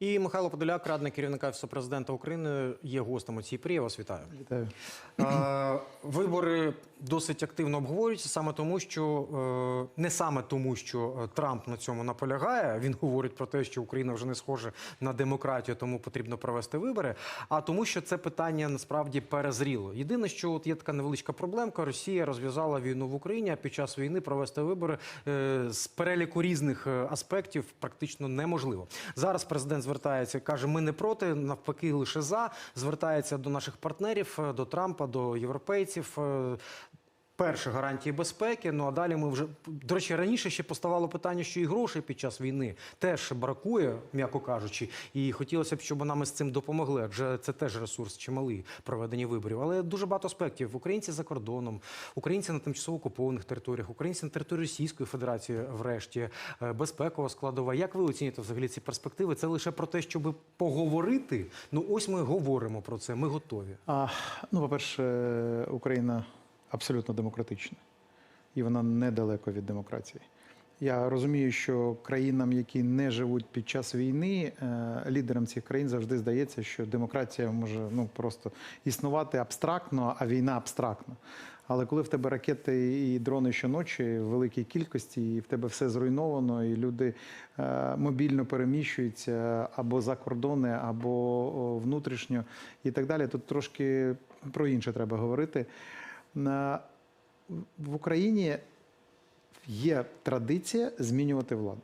І Михайло Подоляк, радник керівника Офісу президента України, є гостем у цій прі. Я вас вітаю. Вітаю. Е, Вибори досить активно обговорюються саме тому, що е, не саме тому, що Трамп на цьому наполягає. Він говорить про те, що Україна вже не схожа на демократію, тому потрібно провести вибори. А тому, що це питання насправді перезріло. Єдине, що от є така невеличка проблемка: Росія розв'язала війну в Україні, а під час війни провести вибори е, з переліку різних е, аспектів практично неможливо. Зараз президент звертається, каже: ми не проти, навпаки, лише за. Звертається до наших партнерів, е, до Трампа, до європейців. Перше гарантії безпеки. Ну а далі ми вже до речі, раніше ще поставало питання, що і грошей під час війни теж бракує, м'яко кажучи, і хотілося б, щоб нам із цим допомогли. Адже це теж ресурс чималий проведення виборів. Але дуже багато аспектів: українці за кордоном, українці на тимчасово окупованих територіях, українці на території Російської Федерації, врешті, е, безпекова складова. Як ви оцінюєте взагалі ці перспективи? Це лише про те, щоб поговорити. Ну ось ми говоримо про це. Ми готові. А, ну, по-перше, Україна абсолютно демократична, і вона недалеко від демократії. Я розумію, що країнам, які не живуть під час війни, е, лідерам цих країн завжди здається, що демократія може ну просто існувати абстрактно, а війна абстрактно. Але коли в тебе ракети і дрони щоночі в великій кількості, і в тебе все зруйновано, і люди е, мобільно переміщуються або за кордони, або внутрішньо, і так далі, тут трошки про інше треба говорити. В Україні є традиція змінювати владу.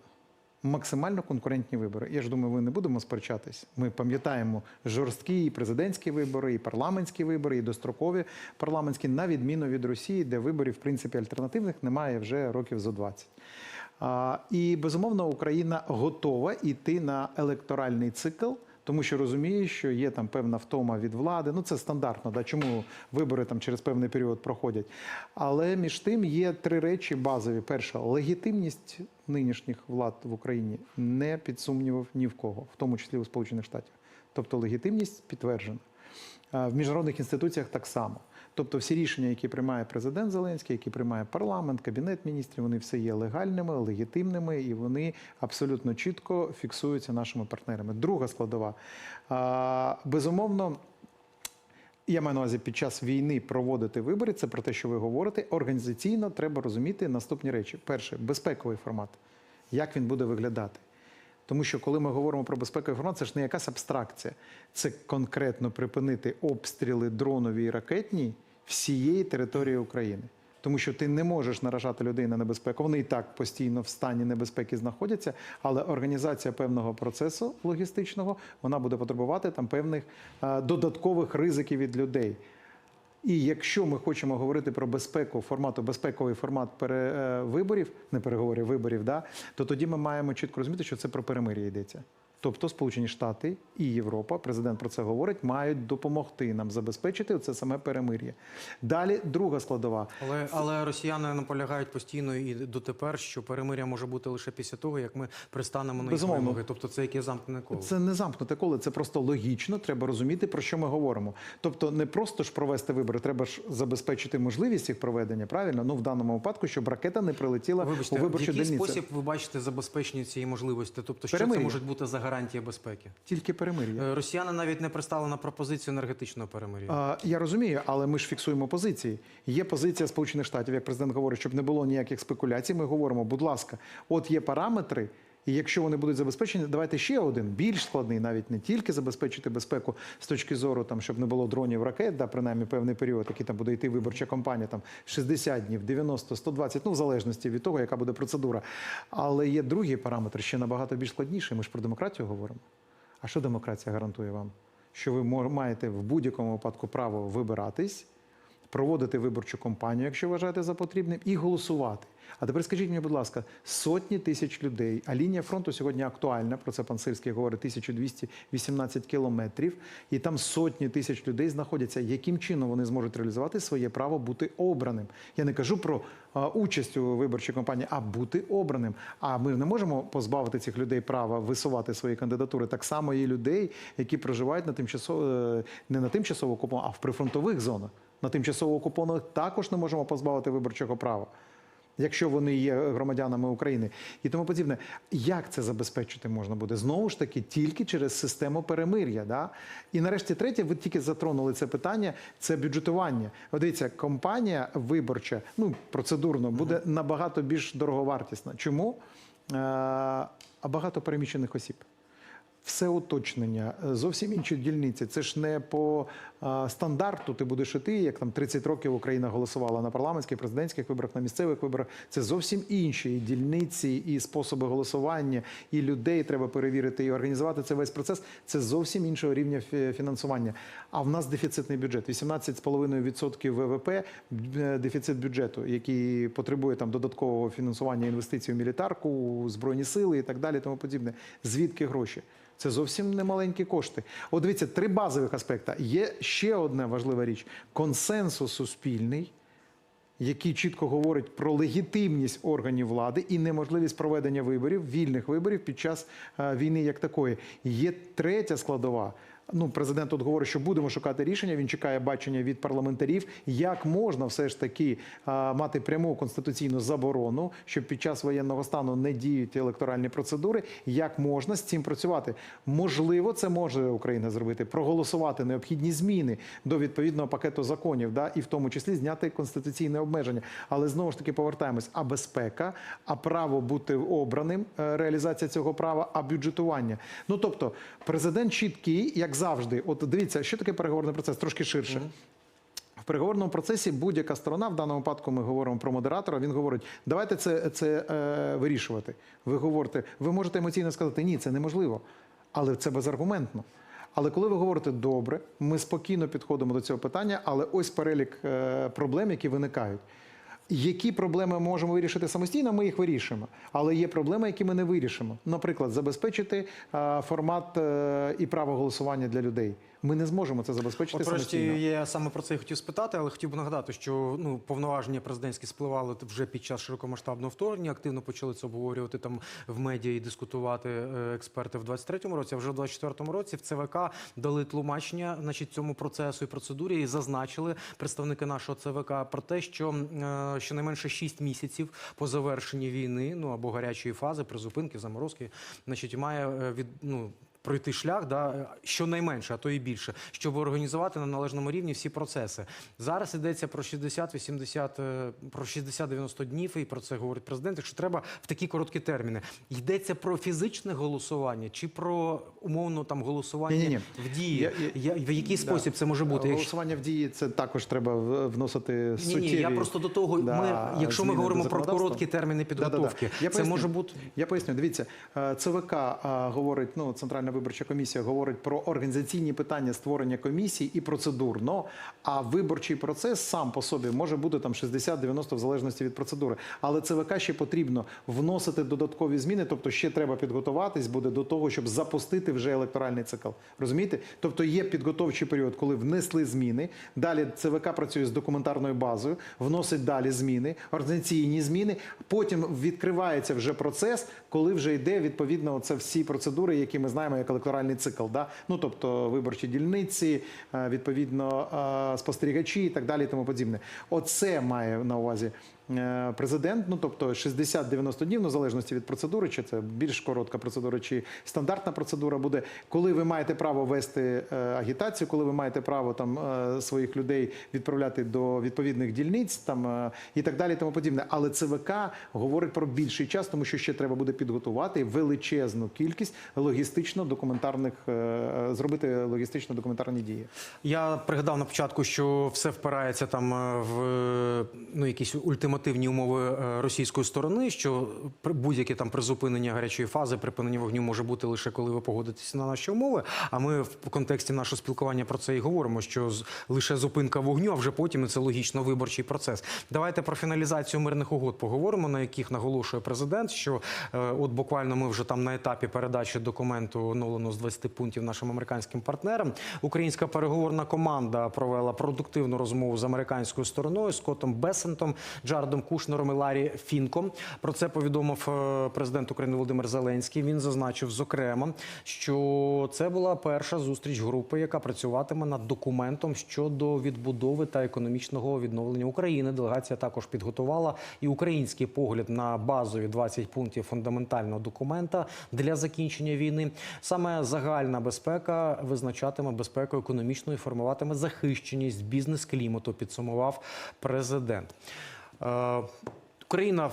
Максимально конкурентні вибори. Я ж думаю, ви не будемо сперечатись. Ми пам'ятаємо жорсткі і президентські вибори, і парламентські вибори, і дострокові парламентські, на відміну від Росії, де виборів, в принципі, альтернативних немає вже років зо 20. А, і безумовно, Україна готова йти на електоральний цикл. Тому що розуміє, що є там певна втома від влади. Ну це стандартно, да чому вибори там через певний період проходять. Але між тим є три речі базові: перша легітимність нинішніх влад в Україні не під сумнівів ні в кого, в тому числі у Сполучених Штатів. Тобто легітимність підтверджена. В міжнародних інституціях так само. Тобто всі рішення, які приймає президент Зеленський, які приймає парламент, кабінет міністрів, вони все є легальними, легітимними і вони абсолютно чітко фіксуються нашими партнерами. Друга складова. Безумовно, я маю на увазі під час війни проводити вибори. Це про те, що ви говорите. Організаційно треба розуміти наступні речі: перше безпековий формат. Як він буде виглядати? Тому що коли ми говоримо про безпековий формат, це ж не якась абстракція, це конкретно припинити обстріли дронові і ракетні всієї території України. Тому що ти не можеш наражати людей на небезпеку. Вони і так постійно в стані небезпеки знаходяться, але організація певного процесу логістичного вона буде потребувати там певних е, додаткових ризиків від людей. І якщо ми хочемо говорити про безпеку формату, безпековий формат пере, е, не переговорів, виборів, да, то тоді ми маємо чітко розуміти, що це про перемир'я йдеться. Тобто Сполучені Штати і Європа, президент про це говорить, мають допомогти нам забезпечити це саме перемир'я. Далі друга складова. Але, але росіяни наполягають постійно і дотепер, що перемиря може бути лише після того, як ми пристанемо на їх вимоги. Тобто це яке замкнене коло. Це не замкнуте коло, це просто логічно. Треба розуміти, про що ми говоримо. Тобто, не просто ж провести вибори, треба ж забезпечити можливість їх проведення. Правильно, ну в даному випадку, щоб ракета не прилетіла Вибачте, у в який дільницю. спосіб ви бачите забезпечення цієї можливості? Тобто, що Перемир'я. це можуть бути за гарантія безпеки? Тільки перемир'я. Е, Росіяни навіть не пристали на пропозицію енергетичного перемир'я. Я розумію, але ми ж фіксуємо позиції. Є позиція Сполучених Штатів, як президент говорить, щоб не було ніяких спекуляцій. Ми говоримо, будь ласка, от є параметри. І якщо вони будуть забезпечені, давайте ще один більш складний, навіть не тільки забезпечити безпеку з точки зору, там щоб не було дронів ракет, да, принаймні певний період, який там буде йти виборча кампанія, там 60 днів, 90, 120, ну в залежності від того, яка буде процедура. Але є другий параметр, ще набагато більш складніший. Ми ж про демократію говоримо. А що демократія гарантує вам? Що ви маєте в будь-якому випадку право вибиратись, проводити виборчу кампанію, якщо вважаєте за потрібним, і голосувати. А тепер скажіть мені, будь ласка, сотні тисяч людей, а лінія фронту сьогодні актуальна, про це пан Сирський говорить, 1218 кілометрів, і там сотні тисяч людей знаходяться. Яким чином вони зможуть реалізувати своє право бути обраним? Я не кажу про а, участь у виборчій кампанії, а бути обраним. А ми не можемо позбавити цих людей права висувати свої кандидатури. Так само є людей, які проживають на тимчасово е, не на тимчасово окупованих, а в прифронтових зонах. На тимчасово окупованих також не можемо позбавити виборчого права. якщо вони є громадянами України і тому подібне. Як це забезпечити можна буде? Знову ж таки, тільки через систему перемир'я. Да? І нарешті третє, ви тільки затронули це питання, це бюджетування. От дивіться, компанія виборча, ну процедурно, буде набагато більш дороговартісна. Чому? Е, А багато переміщених осіб. Все уточнення, е, зовсім інші дільниці. Це ж не по стандарту ти будеш іти, як там 30 років Україна голосувала на парламентських, президентських виборах, на місцевих виборах. Це зовсім інші і дільниці, і способи голосування, і людей треба перевірити і організувати цей весь процес. Це зовсім іншого рівня фінансування. А в нас дефіцитний бюджет 18,5% ВВП е, дефіцит бюджету, який потребує там додаткового фінансування інвестицій у мілітарку, у збройні сили і так далі. Тому подібне. Звідки гроші? Це зовсім немаленькі кошти. От дивіться, три базових аспекти. Є ще одна важлива річ: консенсус суспільний, який чітко говорить про легітимність органів влади і неможливість проведення виборів, вільних виборів під час е, війни як такої. Є третя складова. Ну, президент тут говорить, що будемо шукати рішення. Він чекає бачення від парламентарів, як можна все ж таки мати пряму конституційну заборону, щоб під час воєнного стану не діють електоральні процедури. Як можна з цим працювати? Можливо, це може Україна зробити, проголосувати необхідні зміни до відповідного пакету законів, да, і в тому числі зняти конституційне обмеження. Але знову ж таки повертаємось: а безпека, а право бути обраним, е, реалізація цього права, а бюджетування. Ну тобто, президент чіткий, як завжди. От дивіться, що таке переговорний процес, трошки ширше. В переговорному процесі будь-яка сторона, в даному випадку ми говоримо про модератора. Він говорить: давайте це, це е, вирішувати. Ви говорите, ви можете емоційно сказати, ні, це неможливо, але це безаргументно. Але коли ви говорите добре, ми спокійно підходимо до цього питання, але ось перелік е, проблем, які виникають. Які проблеми ми можемо вирішити самостійно, ми їх вирішимо. Але є проблеми, які ми не вирішимо. Наприклад, забезпечити формат е, і право голосування для людей. Ми не зможемо це забезпечити От самостійно. я саме про це і хотів спитати, але хотів би нагадати, що ну повноваження президентські спливали вже під час широкомасштабного вторгнення. Активно почали це обговорювати там в медіа і дискутувати е, експерти в 23-му році. А вже в 24-му році в ЦВК дали тлумачення значить, цьому процесу і процедурі і зазначили представники нашого ЦВК про те, що е, щонайменше 6 місяців по завершенні війни, ну або гарячої фази, призупинки, заморозки, значить, має е, від ну. Пройти шлях, да, щонайменше, а то і більше, щоб організувати на належному рівні всі процеси. Зараз йдеться про 60-80, е, про 60-90 днів, і про це говорить президент. Якщо треба в такі короткі терміни. Йдеться про фізичне голосування чи про умовно там голосування Ні-ні-ні. в дії? Я- я- Я- в який Да. спосіб це може бути? Якщо... Голосування в дії це також треба вносити Ні, суттєві. ні, я просто до того. да, ми, якщо ми говоримо про короткі терміни підготовки, Я це поясню. може бути Я поясню. Дивіться, е, ЦВК е, говорить, ну Центральна виборча комісія говорить про організаційні питання створення комісії і процедурно. А виборчий процес сам по собі може бути там 60-90 в залежності від процедури. Але ЦВК ще потрібно вносити додаткові зміни, тобто ще треба підготуватись буде до того, щоб запустити вже електоральний цикл. Розумієте? Тобто є підготовчий період, коли внесли зміни. Далі ЦВК працює з документарною базою, вносить далі зміни, організаційні зміни. Потім відкривається вже процес, коли вже йде відповідно це всі процедури, які ми знаємо як електоральний цикл. Да? Ну тобто виборчі дільниці, е, відповідно е, спостерігачі і так далі, і тому подібне. Оце має на увазі. Е, Президент, ну тобто 60-90 днів, ну, в залежності від процедури, чи це більш коротка процедура, чи стандартна процедура буде, коли ви маєте право вести е, агітацію, коли ви маєте право там е, своїх людей відправляти до відповідних дільниць, там і так далі, і тому подібне. Але ЦВК говорить про більший час, тому що ще треба буде підготувати величезну кількість логістично-документарних зробити логістично-документарні дії. Я пригадав на початку, що все впирається там в ну, якісь ультимативні умови е, російської сторони, що будь-яке там призупинення гарячої фази, припинення вогню може бути лише коли ви погодитеся на наші умови. А ми в контексті нашого спілкування про це і говоримо, що лише зупинка вогню, а вже потім і це логічно виборчий процес. Давайте про фіналізацію мирних угод поговоримо, на яких наголошує президент, що е, от буквально ми вже там на етапі передачі документу оновлено з 20 пунктів нашим американським партнерам. Українська переговорна команда провела продуктивну розмову з американською стороною Скоттом Бесентом, Джаредом Джаредом Кушнером і Ларі Фінком. Про це повідомив е, президент України Володимир Зеленський. Він зазначив зокрема, що це була перша зустріч групи, яка працюватиме над документом щодо відбудови та економічного відновлення України. Делегація також підготувала і український погляд на базові 20 пунктів фундаментального документа для закінчення війни. Саме загальна безпека визначатиме безпеку економічну і формуватиме захищеність бізнес-клімату. Підсумував президент. Е, Україна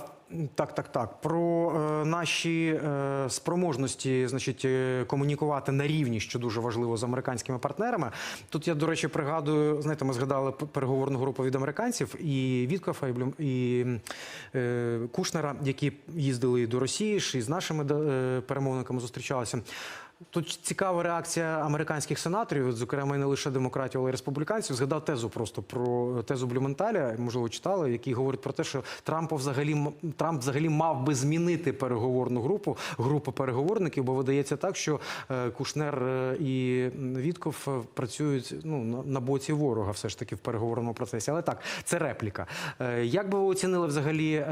так, так, так. Про е, наші е, спроможності, значить, е, комунікувати на рівні, що дуже важливо з американськими партнерами. Тут я, до речі, пригадую, знаєте, ми згадали переговорну групу від американців і Віткофа, і, і е, Кушнера, які їздили до Росії, і з нашими е, перемовниками зустрічалися. Тут цікава реакція американських сенаторів, зокрема і не лише демократів, але й республіканців. Згадав тезу просто про тезу Блюменталя, можливо, читали, який говорить про те, що Трампу взагалі Трамп взагалі мав би змінити переговорну групу, групу переговорників, бо видається так, що е, Кушнер е, і Вітков е, працюють ну на, боці ворога, все ж таки в переговорному процесі. Але так, це репліка. Як би ви оцінили взагалі?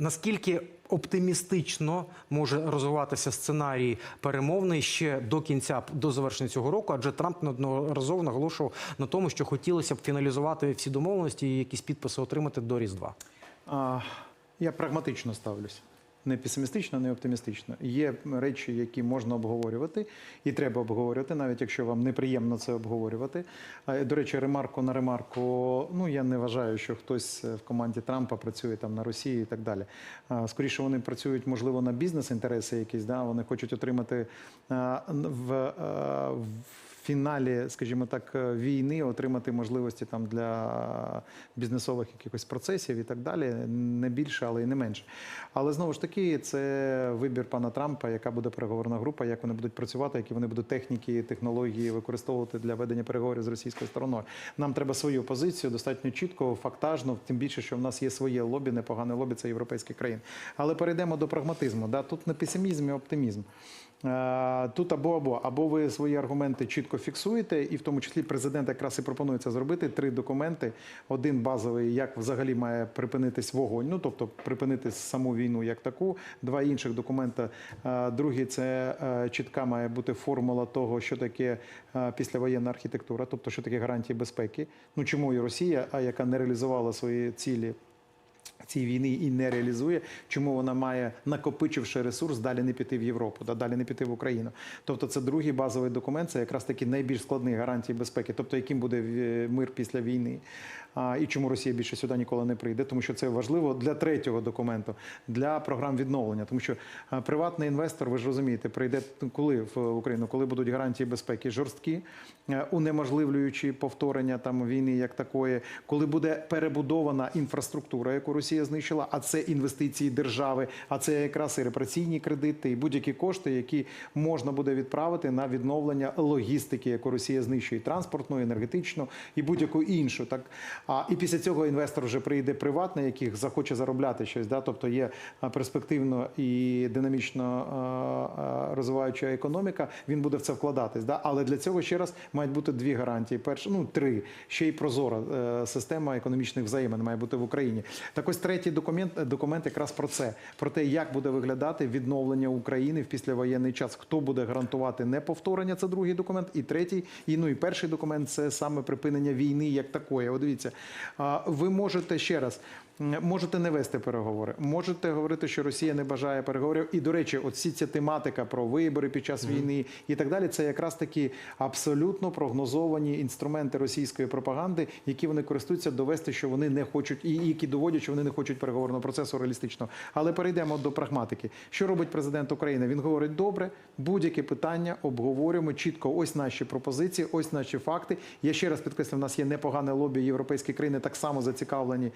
Наскільки оптимістично може розвиватися сценарій перемовний ще до кінця до завершення цього року? Адже Трамп неодноразово наголошував на тому, що хотілося б фіналізувати всі домовленості і якісь підписи отримати до Різдва. Я прагматично ставлюся. Не песимістично, не оптимістично. Є речі, які можна обговорювати, і треба обговорювати, навіть якщо вам неприємно це обговорювати. До речі, ремарку на ремарку. Ну я не вважаю, що хтось в команді Трампа працює там на Росії і так далі. Скоріше вони працюють, можливо, на бізнес-інтереси якісь. Да? Вони хочуть отримати в, в фіналі, скажімо так, е, війни отримати можливості там для бізнесових якихось процесів і так далі. Не більше, але й не менше. Але знову ж таки, це вибір пана Трампа, яка буде переговорна група, як вони будуть працювати, які вони будуть техніки, технології використовувати для ведення переговорів з російською стороною. Нам треба свою позицію достатньо чітко, фактажно, тим більше, що в нас є своє лобі, непогане лобі, це європейські країни. Але перейдемо до прагматизму. Да? Тут не песимізм і оптимізм. Е, Тут або або або ви свої аргументи чітко фіксуєте, і в тому числі президент якраз і пропонує це зробити. Три документи: один базовий, як взагалі має припинитись вогонь, ну тобто припинити саму війну як таку. Два інших документа. Е, Другий це е, чітка має бути формула того, що таке післявоєнна архітектура, тобто що таке гарантії безпеки. Ну чому і Росія, а яка не реалізувала свої цілі цієї війни і не реалізує, чому вона має, накопичивши ресурс, далі не піти в Європу, да, далі не піти в Україну. Тобто це другий базовий документ, це якраз таки найбільш складний гарантії безпеки, тобто яким буде е, мир після війни. А, і чому Росія більше сюди ніколи не прийде, тому що це важливо для третього документу, для програм відновлення. Тому що а, приватний інвестор, ви ж розумієте, прийде коли в Україну, коли будуть гарантії безпеки жорсткі, е, унеможливлюючи повторення там війни як такої, коли буде перебудована інфраструктура, яку Росія знищила, а це інвестиції держави, а це якраз і репараційні кредити, і будь-які кошти, які можна буде відправити на відновлення логістики, яку Росія знищує, транспортну, енергетичну і будь-яку іншу. Так а і після цього інвестор вже прийде приватний, який захоче заробляти щось. Да? Тобто є перспективно і динамічно розвиваюча економіка. Він буде в це вкладатись. Да? Але для цього ще раз мають бути дві гарантії. Перше, ну три ще й прозора е, система економічних взаємин має бути в Україні. Так ось третій документ документ якраз про це: про те, як буде виглядати відновлення України в післявоєнний час. Хто буде гарантувати неповторення? Це другий документ. І третій, і ну і перший документ це саме припинення війни як такої. От дивіться, ви можете ще раз. Можете не вести переговори, можете говорити, що Росія не бажає переговорів. І до речі, от всі ця тематика про вибори під час війни і так далі. Це якраз такі абсолютно прогнозовані інструменти російської пропаганди, які вони користуються довести, що вони не хочуть, і які доводять, що вони не хочуть переговорного процесу реалістично. Але перейдемо до прагматики. Що робить президент України? Він говорить: добре, будь-яке питання обговорюємо чітко. Ось наші пропозиції, ось наші факти. Я ще раз підкреслю, в нас є непогане лобі. Європейські країни так само зацікавлені,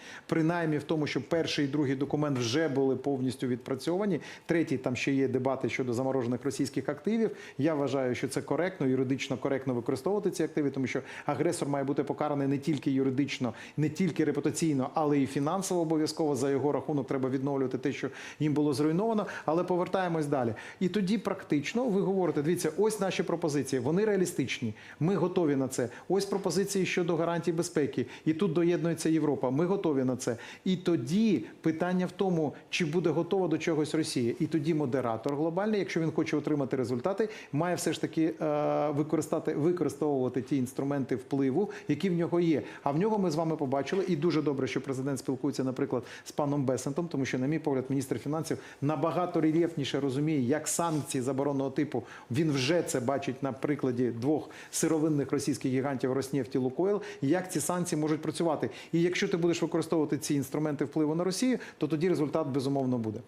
принаймні в тому, що перший і другий документ вже були повністю відпрацьовані. Третій там ще є дебати щодо заморожених російських активів. Я вважаю, що це коректно, юридично коректно використовувати ці активи, тому що агресор має бути покараний не тільки юридично, не тільки репутаційно, але і фінансово обов'язково. За його рахунок треба відновлювати те, що їм було зруйновано. Але повертаємось далі. І тоді практично ви говорите: дивіться, ось наші пропозиції. Вони реалістичні. Ми готові на це. Ось пропозиції щодо гарантій безпеки. І тут доєднується Європа. Ми готові на це. І тоді питання в тому, чи буде готова до чогось Росія. І тоді модератор глобальний, якщо він хоче отримати результати, має все ж таки е, використати використовувати ті інструменти впливу, які в нього є. А в нього ми з вами побачили, і дуже добре, що президент спілкується, наприклад, з паном Бесентом, тому що, на мій погляд, міністр фінансів набагато рельєфніше розуміє, як санкції заборонного типу він вже це бачить на прикладі двох сировинних російських гігантів Роснефть і Лукойл, як ці санкції можуть працювати. І якщо ти будеш використовувати ці інструменти впливу на Росію, то тоді результат безумовно буде.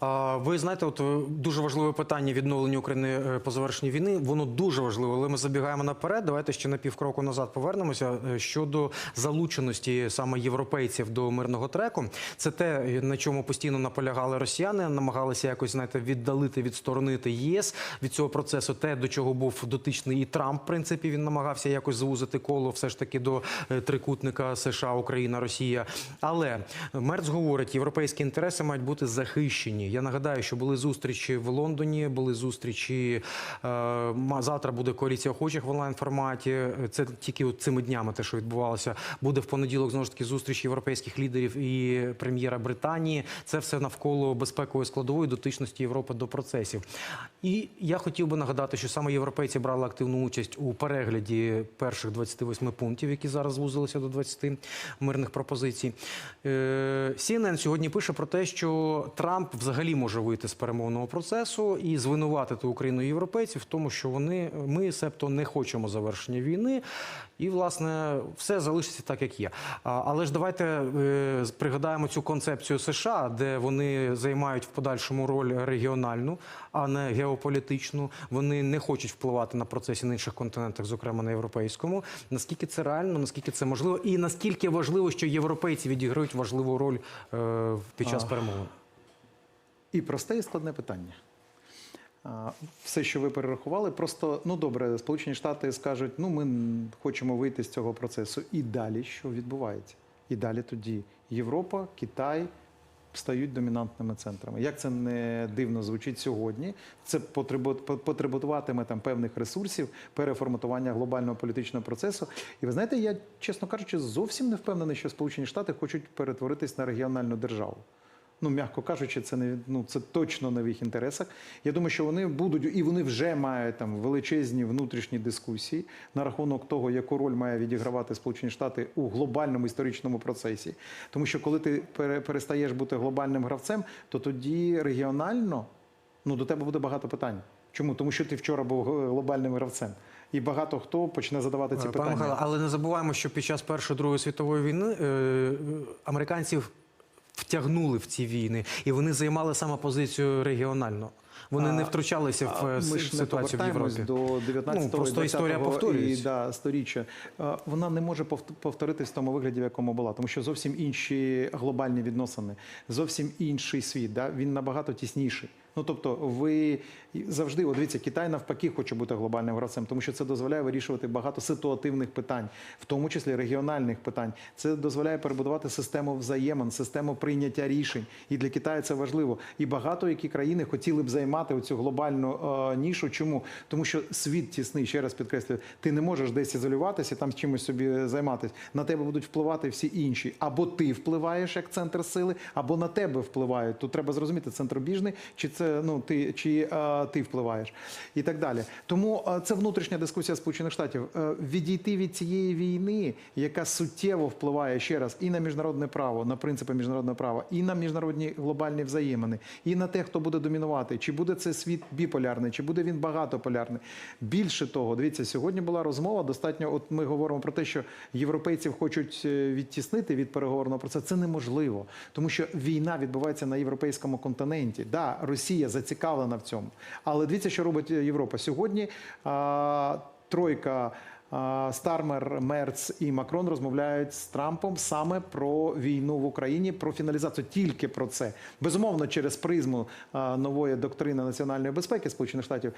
Ви знаєте, от е, дуже важливе питання відновлення України е, по завершенні війни. Воно дуже важливе, але ми забігаємо наперед. Давайте ще на півкроку назад повернемося е, щодо залученості саме європейців до мирного треку. Це те, на чому постійно наполягали росіяни, намагалися якось знаєте, віддалити, відсторонити ЄС від цього процесу. Те, до чого був дотичний і Трамп, в принципі, він намагався якось звузити коло, все ж таки до трикутника США, Україна, Росія. Але Мерц говорить, європейські інтереси мають бути захищені. Я нагадаю, що були зустрічі в Лондоні, були зустрічі. е, Завтра буде коаліція охочих в онлайн форматі. Це тільки цими днями те, що відбувалося. Буде в понеділок знову ж таки зустріч європейських лідерів і прем'єра Британії. Це все навколо безпекової складової дотичності Європи до процесів. І я хотів би нагадати, що саме європейці брали активну участь у перегляді перших 28 пунктів, які зараз звузилися до 20 мирних пропозицій. Е, CNN сьогодні пише про те, що Трамп взагалі може вийти з перемовного процесу і звинуватити Україну і європейців в тому, що вони ми, себто, не хочемо завершення війни, і власне все залишиться так, як є. Але ж давайте е, пригадаємо цю концепцію США, де вони займають в подальшому роль регіональну, а не геополітичну. Вони не хочуть впливати на процеси на інших континентах, зокрема на європейському. Наскільки це реально, наскільки це можливо, і наскільки важливо, що європейці відіграють важливу роль е, під час А. І просте і складне питання. Все, що ви перерахували, просто ну добре, Сполучені Штати скажуть, ну ми хочемо вийти з цього процесу. І далі що відбувається? І далі тоді Європа, Китай стають домінантними центрами. Як це не дивно звучить сьогодні? Це потребу- по- потребуватиме там певних ресурсів, переформатування глобального політичного процесу. І ви знаєте, я чесно кажучи, зовсім не впевнений, що Сполучені Штати хочуть перетворитись на регіональну державу. Ну, м'яко кажучи, це не ну це точно не в їх інтересах. Я думаю, що вони будуть і вони вже мають там величезні внутрішні дискусії на рахунок того, яку роль має відігравати Сполучені Штати у глобальному історичному процесі. Тому що коли ти пере- перестаєш бути глобальним гравцем, то тоді регіонально ну до тебе буде багато питань. Чому? Тому що ти вчора був глобальним гравцем, і багато хто почне задавати ці Пане питання. Михайло, але не забуваємо, що під час Першої Другої світової війни е, е, американців втягнули в ці війни, і вони займали саме позицію регіонально. Вони А, не втручалися в е, Ми ж не ситуацію в Європі. до 19 Ну, просто історія повторюється. і да, сторіччя. Вона не може повт- повторитись в тому вигляді, в якому була, тому що зовсім інші глобальні відносини, зовсім інший світ. Да? Він набагато тісніший. Ну тобто, ви завжди, от дивіться, Китай навпаки хоче бути глобальним гравцем, тому що це дозволяє вирішувати багато ситуативних питань, в тому числі регіональних питань. Це дозволяє перебудувати систему взаємин, систему прийняття рішень. І для Китаю це важливо. І багато які країни хотіли б займати оцю глобальну е, нішу. Чому? Тому що світ тісний, ще раз підкреслюю, ти не можеш десь ізолюватися, там з чимось собі займатися. На тебе будуть впливати всі інші. Або ти впливаєш як центр сили, або на тебе впливають. Тут треба зрозуміти, центробіжний, чи це ну ти чи е, ти впливаєш, і так далі. Тому е, це внутрішня дискусія Сполучених Штатів. Е, відійти від цієї війни, яка суттєво впливає ще раз і на міжнародне право, на принципи міжнародного права, і на міжнародні глобальні взаємини, і на те, хто буде домінувати, чи буде це світ біполярний, чи буде він багатополярний. Більше того, дивіться, сьогодні була розмова. Достатньо, от ми говоримо про те, що європейців хочуть відтіснити від переговорного процесу. Це неможливо, тому що війна відбувається на європейському континенті. Да, Росія зацікавлена в цьому. Але дивіться, що робить Європа сьогодні. Тройка. Стармер, Мерц і Макрон розмовляють з Трампом саме про війну в Україні, про фіналізацію тільки про це. Безумовно, через призму нової доктрини національної безпеки Сполучених Штатів.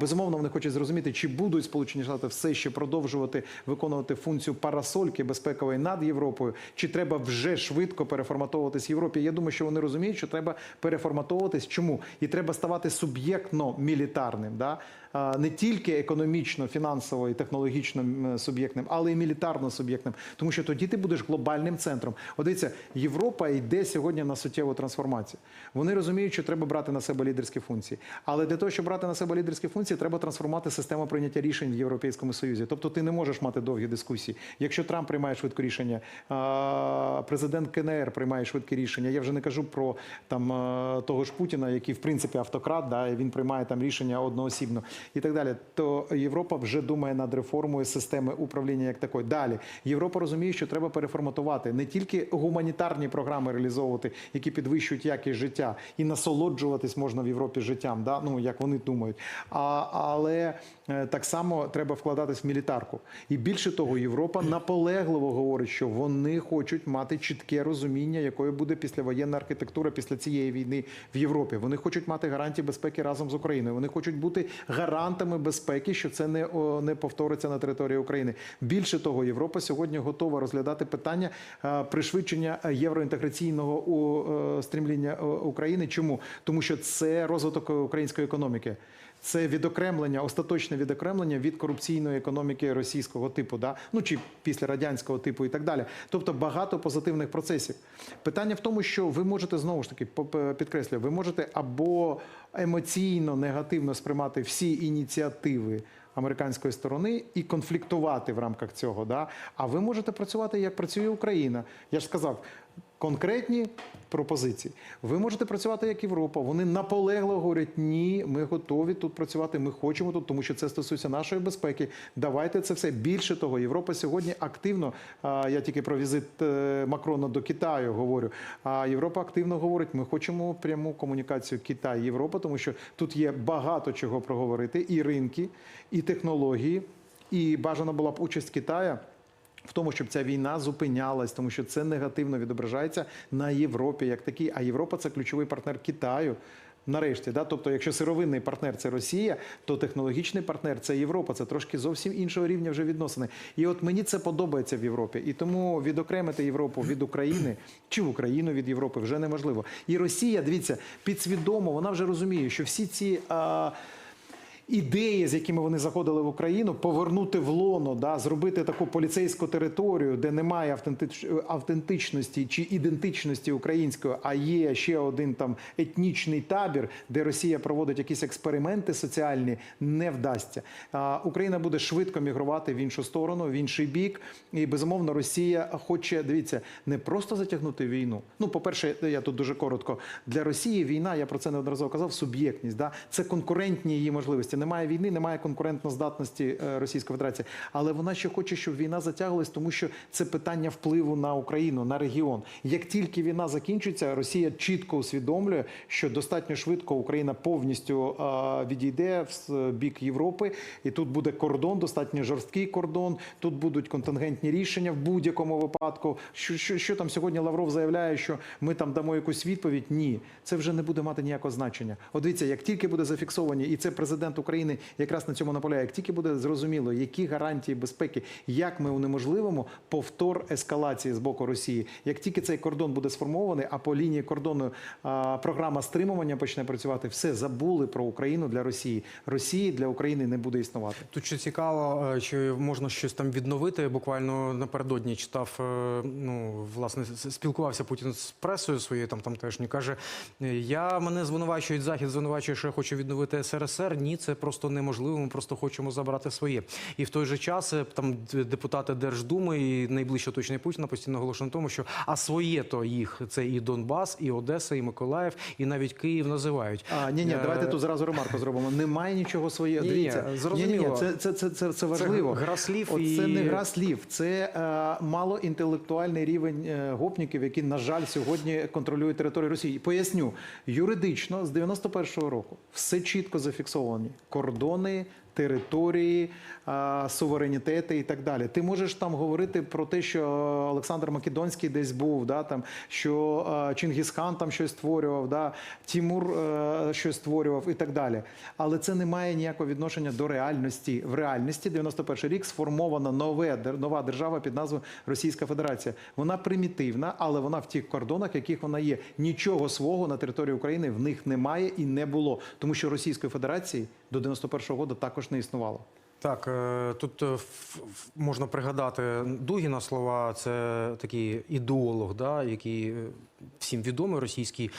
Безумовно, вони хочуть зрозуміти, чи будуть Сполучені Штати все ще продовжувати виконувати функцію парасольки безпекової над Європою, чи треба вже швидко переформатовуватись в Європі. Я думаю, що вони розуміють, що треба переформатовуватись. Чому? І треба ставати суб'єктно мілітарним. Да? Не тільки економічно, фінансово і технологічно суб'єктним, але й мілітарно суб'єктним. Тому що тоді ти будеш глобальним центром. От дивіться, Європа йде сьогодні на суттєву трансформацію. Вони розуміють, що треба брати на себе лідерські функції. Але для того, щоб брати на себе лідерські функції, треба трансформувати систему прийняття рішень в Європейському Союзі. Тобто ти не можеш мати довгі дискусії. Якщо Трамп приймає швидко рішення, президент КНР приймає швидкі рішення. Я вже не кажу про там того ж Путіна, який в принципі автократ, да, і він приймає там рішення одноосібно і так далі. То Європа вже думає над реформою системи управління як такої. Далі Європа розуміє, що треба переформатувати не тільки гуманітарні програми реалізовувати, які підвищують якість життя, і насолоджуватись можна в Європі життям, да? ну як вони думають. А, але е, так само треба вкладатись в мілітарку. І більше того, Європа наполегливо говорить, що вони хочуть мати чітке розуміння, якою буде післявоєнна архітектура після цієї війни в Європі. Вони хочуть мати гарантії безпеки разом з Україною. Вони хочуть бути гарантами безпеки, що це не, не повториться на території України. Більше того, Європа сьогодні готова розглядати питання е, пришвидшення євроінтеграційного е, стрімління України. Чому? Тому що це розвиток української економіки. Це відокремлення, остаточне відокремлення від корупційної економіки російського типу, да? ну чи після радянського типу і так далі. Тобто багато позитивних процесів. Питання в тому, що ви можете знову ж таки підкреслюю, ви можете або емоційно негативно сприймати всі ініціативи. Американської сторони і конфліктувати в рамках цього, да? а ви можете працювати як працює Україна. Я ж сказав, конкретні пропозиції. Ви можете працювати як Європа. Вони наполегливо говорять: ні, ми готові тут працювати. Ми хочемо тут, тому що це стосується нашої безпеки. Давайте це все. Більше того, Європа сьогодні активно. Я тільки про візит е, Макрона до Китаю говорю. А Європа активно говорить: ми хочемо пряму комунікацію Китай Європа, тому що тут є багато чого проговорити: і ринки, і технології, і бажана була б участь Китаю в тому, щоб ця війна зупинялась, тому що це негативно відображається на Європі як такій. А Європа це ключовий партнер Китаю. Нарешті, да, тобто, якщо сировинний партнер це Росія, то технологічний партнер це Європа. Це трошки зовсім іншого рівня вже відносини. І от мені це подобається в Європі. І тому відокремити Європу від України чи Україну від Європи вже неможливо. І Росія, дивіться, підсвідомо вона вже розуміє, що всі ці. А, ідеї, з якими вони заходили в Україну, повернути в лоно, да, зробити таку поліцейську територію, де немає автентич... автентичності чи ідентичності української, а є ще один там етнічний табір, де Росія проводить якісь експерименти соціальні, не вдасться. А, Україна буде швидко мігрувати в іншу сторону, в інший бік. І безумовно, Росія хоче дивіться не просто затягнути війну. Ну, по-перше, я тут дуже коротко для Росії війна. Я про це неодноразово казав. Суб'єктність, да це конкурентні її можливості. Немає війни, немає конкурентноздатності е, Російської Федерації. Але вона ще хоче, щоб війна затягувалась, тому що це питання впливу на Україну, на регіон. Як тільки війна закінчиться, Росія чітко усвідомлює, що достатньо швидко Україна повністю е, відійде в бік Європи, і тут буде кордон, достатньо жорсткий кордон. Тут будуть контингентні рішення в будь-якому випадку. Що, що, що там сьогодні Лавров заявляє, що ми там дамо якусь відповідь? Ні, це вже не буде мати ніякого значення. От дивіться, як тільки буде зафіксовані, і це президент України якраз на цьому наполягає, як тільки буде зрозуміло, які гарантії безпеки, як ми унеможливимо повтор ескалації з боку Росії, як тільки цей кордон буде сформований, а по лінії кордону а, програма стримування почне працювати, все забули про Україну для Росії. Росії для України не буде існувати. Тут ще цікаво, е, чи можна щось там відновити. Буквально напередодні читав, е, ну власне спілкувався Путін з пресою своєю там тамтешньою. Каже: «Е, я мене звинувачують захід, звинувачує, що я хочу відновити СРСР. Ні, це просто неможливо. Ми просто хочемо забрати своє. І в той же час е, там депутати Держдуми і найближче оточення Путіна постійно на тому, що а своє то їх це і Донбас, і Одеса, і Миколаїв, і навіть Київ називають. А, ні, ні, Е, давайте тут зразу ремарку зробимо. Немає нічого своєго. Ні, Дивіться, зрозуміло. Ні, ні, це, це, це, це, це важливо. гра слів і- Це не гра слів, це е, малоінтелектуальний рівень е, гопників, які, на жаль, сьогодні контролюють територію Росії. Поясню, юридично з 91-го року все чітко зафіксовані. Кордони території, суверенітети і так далі. Ти можеш там говорити про те, що Олександр Македонський десь був, да, там, що Чингісхан там щось створював, да, Тімур е, щось створював і так далі. Але це не має ніякого відношення до реальності. В реальності 91 рік сформована нове, нова держава під назвою Російська Федерація. Вона примітивна, але вона в тих кордонах, яких вона є. Нічого свого на території України в них немає і не було, тому що Російської Федерації до 91-го року також не існувало. Так, е, тут е, можна пригадати Дугіна слова. Це такий ідеолог, да, який е, всім відомий російський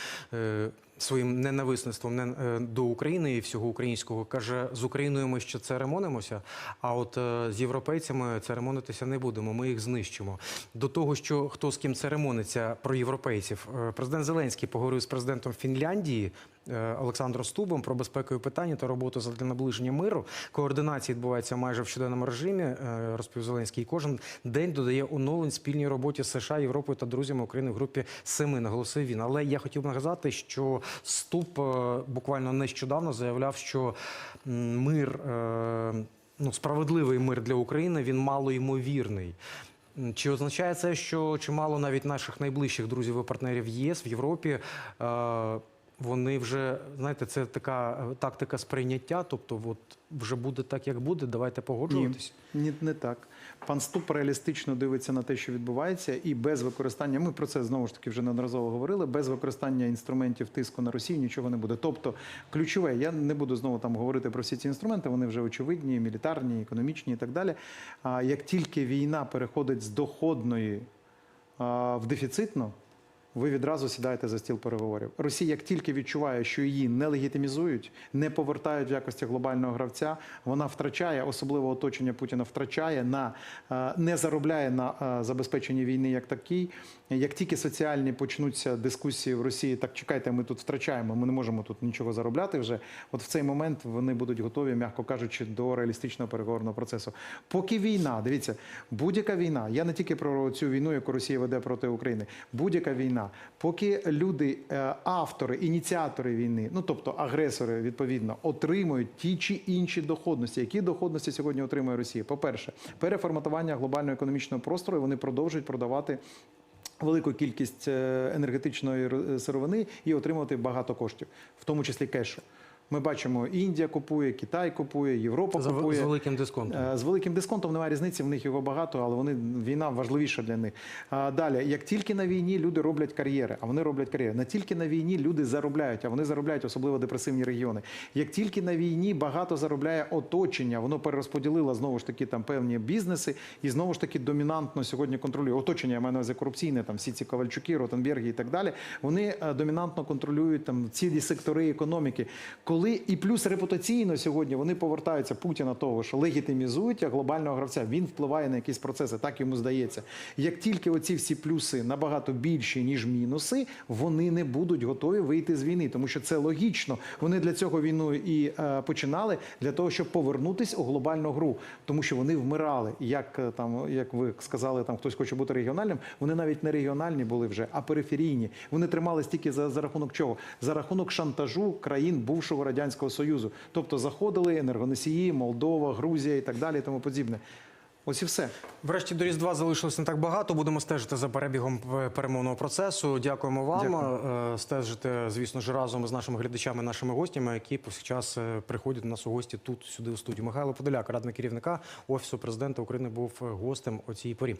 своїм ненависництвом не- до України і всього українського. Каже, з Україною ми ще церемонимося, а от з європейцями церемонитися не будемо. Ми їх знищимо. До того, що хто з ким церемониться про європейців, президент Зеленський поговорив з президентом Фінляндії. Е, Олександром Стубом про безпекові питання та роботу для наближення миру. Координація відбувається майже в щоденному режимі, е, розповів Зеленський. І кожен день додає оновлень спільній роботі з США, Європою та друзями України в групі семи, наголосив він. Але я хотів нагадати, що Стуб е, буквально нещодавно заявляв, що мир, ну справедливий мир для України, він малоймовірний. Чи означає це, що чимало навіть наших найближчих друзів і партнерів ЄС в Європі вони вже знаєте, це така е, тактика сприйняття, тобто, от вже буде так, як буде, давайте погоджуватись. Ні, не так. Пан Ступ реалістично дивиться на те, що відбувається, і без використання. Ми про це знову ж таки вже неодноразово говорили. Без використання інструментів тиску на Росію нічого не буде. Тобто, ключове, я не буду знову там говорити про всі ці інструменти. Вони вже очевидні, мілітарні, економічні і так далі. А як тільки війна переходить з доходної в дефіцитну. Ви відразу сідаєте за стіл переговорів. Росія, як тільки відчуває, що її не легітимізують, не повертають в якості глобального гравця, вона втрачає, особливо оточення Путіна втрачає на е, не заробляє на е, забезпеченні війни як такій. Як тільки соціальні почнуться дискусії в Росії, так чекайте, ми тут втрачаємо, ми не можемо тут нічого заробляти вже. От в цей момент вони будуть готові, м'яко кажучи, до реалістичного переговорного процесу. Поки війна, дивіться, будь-яка війна, я не тільки про цю війну, яку Росія веде проти України, будь-яка війна, поки люди, е, автори, ініціатори війни, ну тобто агресори, відповідно, отримують ті чи інші доходності. Які доходності сьогодні отримує Росія? По-перше, переформатування глобального економічного простору, вони продовжують продавати. Велику кількість е, енергетичної ро- сировини і отримувати багато коштів, в тому числі кешу. Ми бачимо, Індія купує, Китай купує, Європа З, купує. з великим дисконтом. Е, З великим дисконтом немає різниці, в них його багато, але вони війна важливіша для них. А далі, як тільки на війні люди роблять кар'єри, а вони роблять кар'єри, не тільки на війні люди заробляють, а вони заробляють особливо депресивні регіони. Як тільки на війні багато заробляє оточення, воно перерозподілило знову ж таки там певні бізнеси, і знову ж таки домінантно сьогодні контролює оточення. Я маю на увазі корупційне, там всі ці Ковальчуки, Ротенберги і так далі. Вони е, домінантно контролюють там цілі сектори економіки. Коли і плюс репутаційно сьогодні вони повертаються Путіна того, що легітимізують як глобального гравця. Він впливає на якісь процеси, так йому здається. Як тільки оці всі плюси набагато більші ніж мінуси, вони не будуть готові вийти з війни, тому що це логічно. Вони для цього війну і е, починали для того, щоб повернутись у глобальну гру, тому що вони вмирали. Як е, там, як ви сказали, там хтось хоче бути регіональним. Вони навіть не регіональні були вже, а периферійні. Вони тримались тільки за, за рахунок чого? За рахунок шантажу країн бувшого радянського союзу. Тобто заходили енергоносії, Молдова, Грузія і так далі, і тому подібне. Ось і все. Врешті до Різдва залишилось не так багато. Будемо стежити за перебігом е, перемовного процесу. Дякуємо вам. Дякую. Е, Стежите, звісно ж, разом з нашими глядачами, нашими гостями, які повсякчас е, приходять до нас у гості тут, сюди у студію. Михайло Подоляк, радник керівника офісу президента України, був гостем о цій порі.